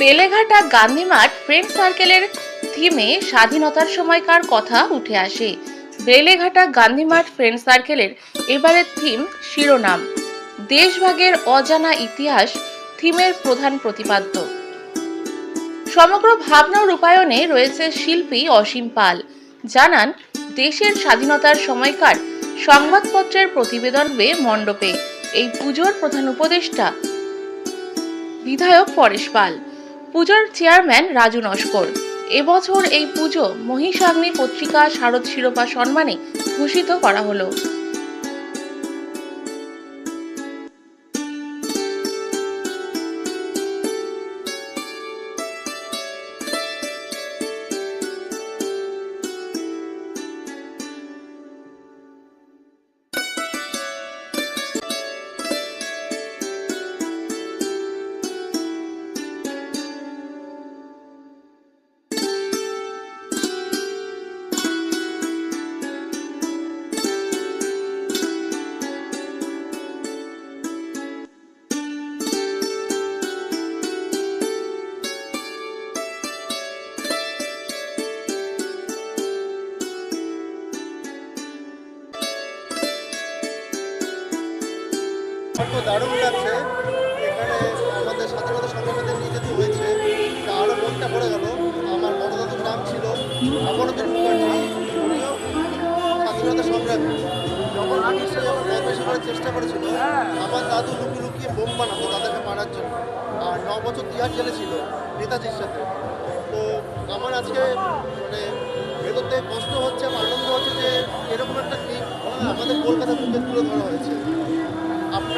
বেলেঘাটা গান্ধী মাঠ ফ্রেন্ড সার্কেলের থিমে স্বাধীনতার সময়কার কথা উঠে আসে। বেলেঘাটা গান্ধী মাঠ ফ্রেন্ড সার্কেলের এবারের থিম শিরোনাম। দেশভাগের অজানা ইতিহাস থিমের প্রধান প্রতিপাদ্য। সমগ্র ভাবনা রূপায়ণে রয়েছে শিল্পী অসীম পাল। জানান, দেশের স্বাধীনতার সময়কার সংবাদপত্রের প্রতিবেদন বে মণ্ডপে। এই পুজোর প্রধান উপদেষ্টা বিধায়ক পরেশ পাল। পুজোর চেয়ারম্যান রাজু নস্কর। এবছর এই পুজো মহিষাগ্নি পত্রিকা শারদ শিরোপা সম্মানে ভূষিত করা হলো। দারুণ লাগছে। এখানে আমাদের স্বাধীনতা সংগ্রামীদের নিয়ে যেতে হয়েছে। আরও মনটা পড়ে গেল। আমার বড়দাদুর নাম ছিল অমরদর মুখার্জি। উনিও স্বাধীনতা সংগ্রামী যখন ব্রিটিশরা যখন বদমাইশি করার চেষ্টা করেছিল, আমার দাদু লুকিয়ে লুকিয়ে বোম বানাতো তাদেরকে মারার জন্য। আর ন বছর তিহার জেলে ছিল নেতাজির সাথে। তো আমার আজকে মানে ভেতর থেকে কষ্ট হচ্ছে আনন্দ হচ্ছে যে এরকম একটা ক্লিপ আমাদের কলকাতা বুকে তুলে ধরা হয়েছে।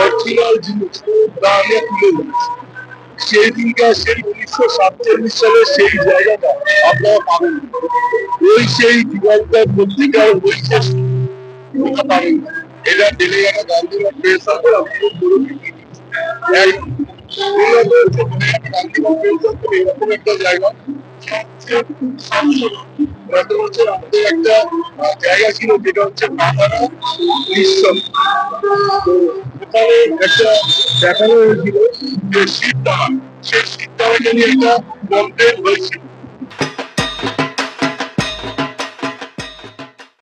অরিজিনাল জিনিস আমরা তুলে সেই দিনকার সেই উনিশশো সাতচল্লিশ সালে সেই জায়গাটা আপনারা পাবেন। ওই সেই দিগন্তার পত্রিকার ওই ওটা পাবেন। এটা ডেলিগেটা গান্ধী প্রেস আছে আপনাদের পুরো এরকম একটা জায়গা। বছর আমাদের একটা জায়গা ছিল, যেটা হচ্ছে বাংলা নিঃসব তো একটা দেখানো হয়েছিল যে শীত দামা সেই শীত দামাকে নিয়ে একটা কমপ্লেন হয়েছিল।